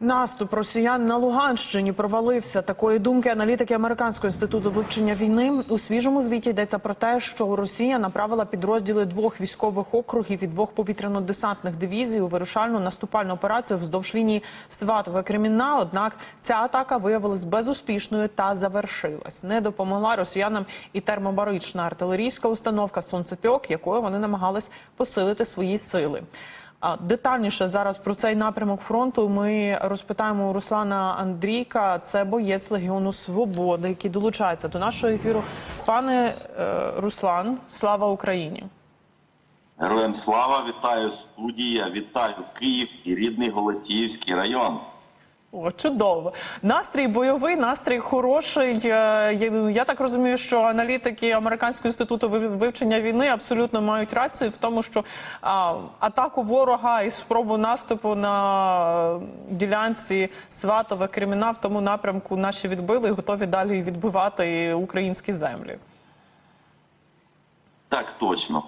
Наступ росіян на Луганщині провалився. Такої думки аналітики Американського інституту вивчення війни у свіжому звіті йдеться про те, що Росія направила підрозділи двох військових округів і двох повітряно-десантних дивізій у вирушальну наступальну операцію вздовж лінії Сватове Кремінна. Однак ця атака виявилась безуспішною та завершилась. Не допомогла росіянам і термобарична артилерійська установка Сонцепьок, якою вони намагались посилити свої сили. Детальніше зараз про цей напрямок фронту ми розпитаємо Руслана Андрійка. Це боєць Легіону Свободи, який долучається до нашого ефіру. Пане е, Руслан, слава Україні! Героям слава, вітаю студія, вітаю Київ і рідний Голосіївський район. О, чудово. Настрій бойовий, настрій хороший. Е, Я, так розумію, що аналітики Американського інституту вив- вивчення війни абсолютно мають рацію в тому, що а, атаку ворога і спробу наступу на ділянці Сватове Креміна в тому напрямку наші відбили і готові далі відбивати українські землі. Так точно.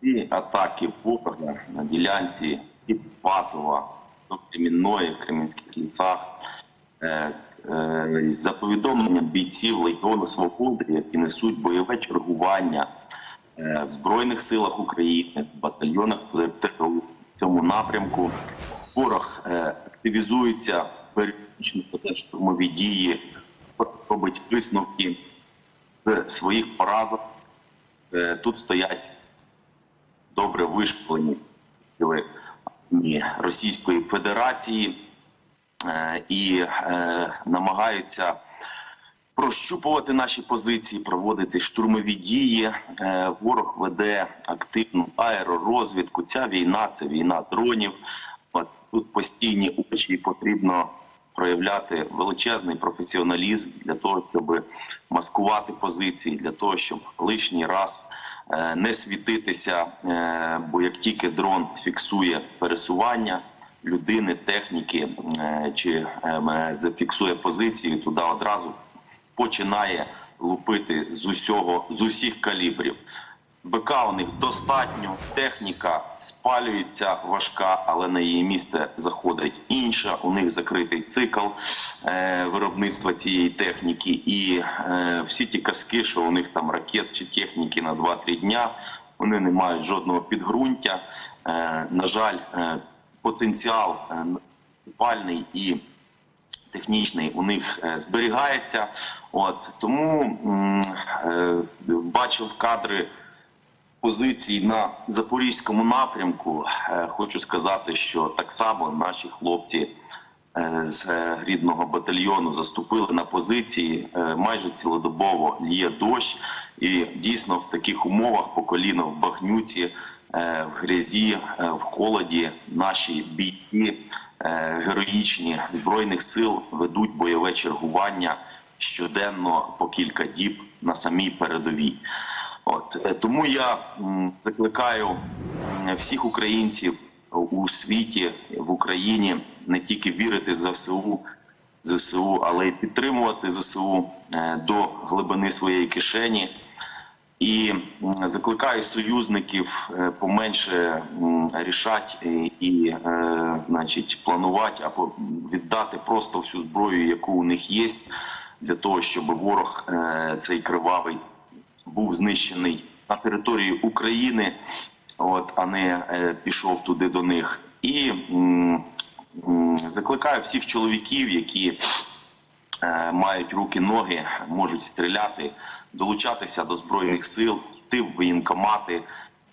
Ці атаки ворога на ділянці від Патова до Кремінної в Кремінських лісах. е, е, За повідомленням бійців Легіону Свободи, які несуть бойове чергування е, в Збройних силах України, в батальйонах в цьому напрямку, ворог активізується періодично штурмові дії, робить висновки з своїх поразок. Тут стоять добре вишколені Російської Федерації е, і е, намагаються прощупувати наші позиції, проводити штурмові дії. Е, Ворог веде активну аеророзвідку. Ця війна це війна дронів. Тут постійні очі потрібно проявляти величезний професіоналізм для того, щоб маскувати позиції, для того, щоб лишній раз не світитися. е, Бо як тільки дрон фіксує пересування людини, техніки е, чи е, зафіксує позиції, туди одразу починає лупити з усього з усіх калібрів. БК у них достатньо, техніка спалюється важка, але на її місце заходить інша. У них закритий цикл е, виробництва цієї техніки, і е, всі ті казки, що у них там ракет чи техніки на 2-3 дня, вони не мають жодного підґрунтя. Е, на жаль, е, потенціал е, і технічний у них е, зберігається. От тому е, бачив кадри позицій на запорізькому напрямку. Е, Хочу сказати, що так само наші хлопці е, з е, рідного батальйону заступили на позиції майже цілодобово лє дощ, і дійсно в таких умовах по коліно в багнюці, в грязі, в холоді наші бійці героїчні збройних сил ведуть бойове чергування щоденно по кілька діб на самій передовій. От е, тому я закликаю всіх українців у світі в Україні не тільки вірити ЗСУ, ЗСУ, але й підтримувати ЗСУ е, до глибини своєї кишені. І закликаю союзників е, поменше рішати і, значить, планувати або віддати просто всю зброю, яку у них є, для того, щоб ворог цей кривавий був знищений на території України, от а не е, пішов туди до них. І закликаю всіх чоловіків, які е, мають руки, ноги, можуть стріляти, долучатися до збройних сил, йти в воєнкомати.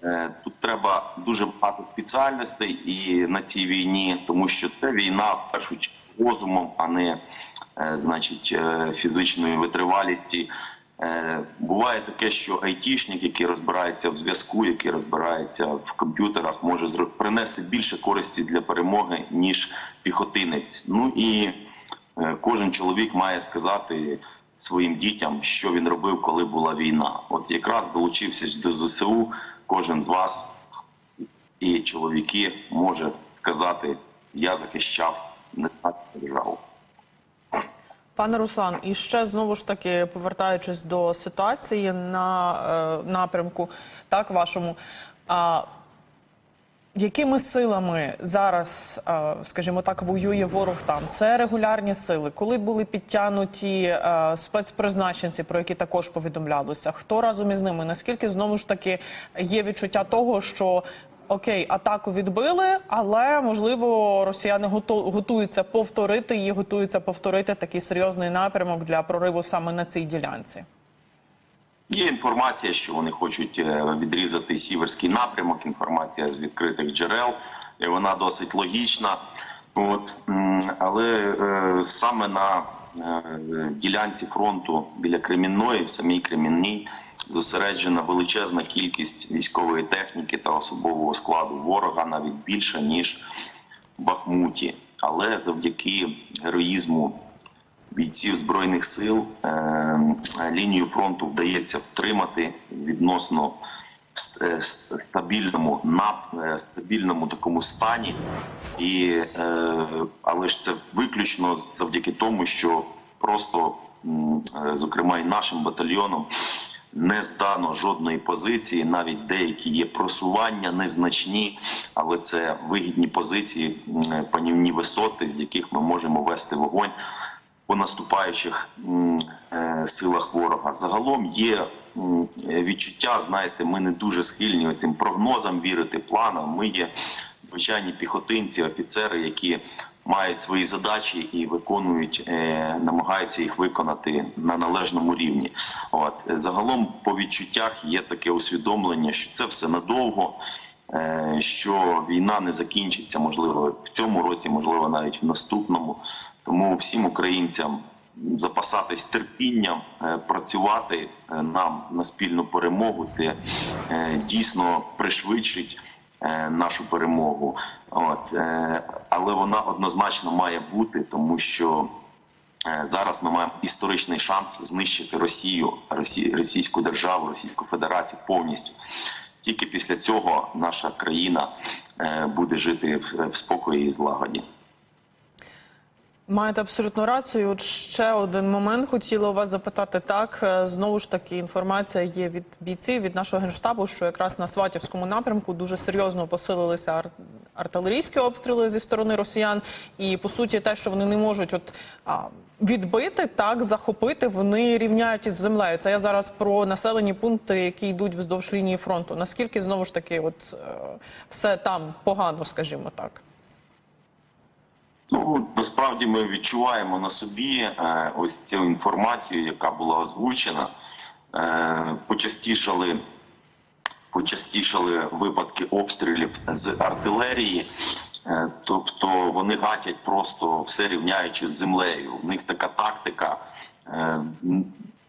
Е, Тут треба дуже багато спеціальностей і на цій війні, тому що це війна в першу чергу розумом, а не е, значить е, фізичної витривалісті. Е, Буває таке, що айтішник, який розбирається в зв'язку, який розбирається в комп'ютерах, може принести більше користі для перемоги ніж піхотинець. Ну і е, кожен чоловік має сказати своїм дітям, що він робив, коли була війна. От якраз долучився до ЗСУ, кожен з вас і чоловіки може сказати: я захищав не державу. Пане Руслан, і ще знову ж таки повертаючись до ситуації на е, напрямку, так вашому. А, Якими силами зараз, е, скажімо так, воює ворог там? Це регулярні сили. Коли були підтягнуті е, спецпризначенці, про які також повідомлялося? Хто разом із ними? Наскільки знову ж таки є відчуття того, що окей, атаку відбили, але можливо росіяни гото- готуються повторити її, готуються повторити такий серйозний напрямок для прориву саме на цій ділянці? Є інформація, що вони хочуть е, відрізати сіверський напрямок. Інформація з відкритих джерел, і вона досить логічна. От але е, саме на е, ділянці фронту біля Кремінної, в самій Кремінній, зосереджена величезна кількість військової техніки та особового складу ворога, навіть більше ніж в Бахмуті. Але завдяки героїзму бійців збройних сил е, лінію фронту вдається втримати відносно е, ст- стабільному нап- е, стабільному такому стані, і але ж це виключно завдяки тому, що просто, зокрема, і нашим батальйоном. Не здано жодної позиції, навіть деякі є просування незначні, але це вигідні позиції, панівні висоти, з яких ми можемо вести вогонь по наступаючих е, силах ворога. Загалом є відчуття, знаєте, ми не дуже схильні цим прогнозам вірити, планам. Ми є звичайні піхотинці, офіцери, які мають свої задачі і виконують, е, намагаються їх виконати на належному рівні. От загалом по відчуттях є таке усвідомлення, що це все надовго. е, Що війна не закінчиться, можливо, в цьому році, можливо, навіть в наступному. Тому всім українцям запасатись терпінням, е, працювати нам на спільну перемогу. Це дійсно пришвидшить нашу перемогу. От е, але вона однозначно має бути, тому що е, зараз ми маємо історичний шанс знищити Росію, Росі- Російську державу, Російську Федерацію повністю. Тільки після цього наша країна е, буде жити в спокої і злагоді. Маєте абсолютно рацію. От ще один момент хотіла у вас запитати. Так е, знову ж таки інформація є від бійців від нашого генштабу, що якраз на Сватівському напрямку дуже серйозно посилилися ар- артилерійські обстріли зі сторони росіян. І по суті, те, що вони не можуть от а, відбити, так захопити, вони рівняють із землею. Це я зараз про населені пункти, які йдуть вздовж лінії фронту. Наскільки знову ж таки, от е, все там погано, скажімо так. Ну насправді ми відчуваємо на собі е, ось цю інформацію, яка була озвучена. Е, почастішали, почастішали випадки обстрілів з артилерії. Е, Тобто вони гатять просто все рівняючи з землею. У них така тактика,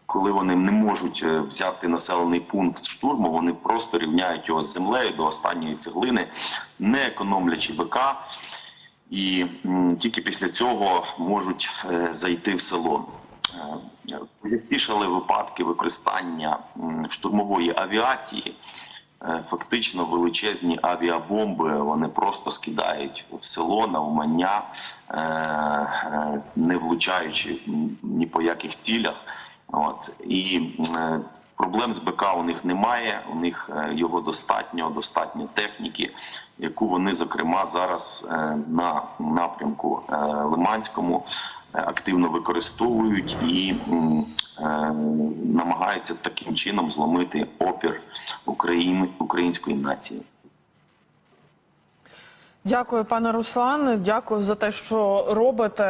коли вони не можуть взяти населений пункт штурму, вони просто рівняють його з землею до останньої цеглини, не економлячи БК і тільки після цього можуть е, зайти в село. Е, Політішали випадки використання штурмової авіації. Е, Фактично величезні авіабомби вони просто скидають в село на умання, е, е, не влучаючи ні по яких цілях. От і е, проблем з БК у них немає. У них е, його достатньо, достатньо техніки, яку вони зокрема зараз е, на напрямку е, Лиманському е, активно використовують і намагаються таким чином зломити опір України української нації. Дякую, пане Руслан. Дякую за те, що робите.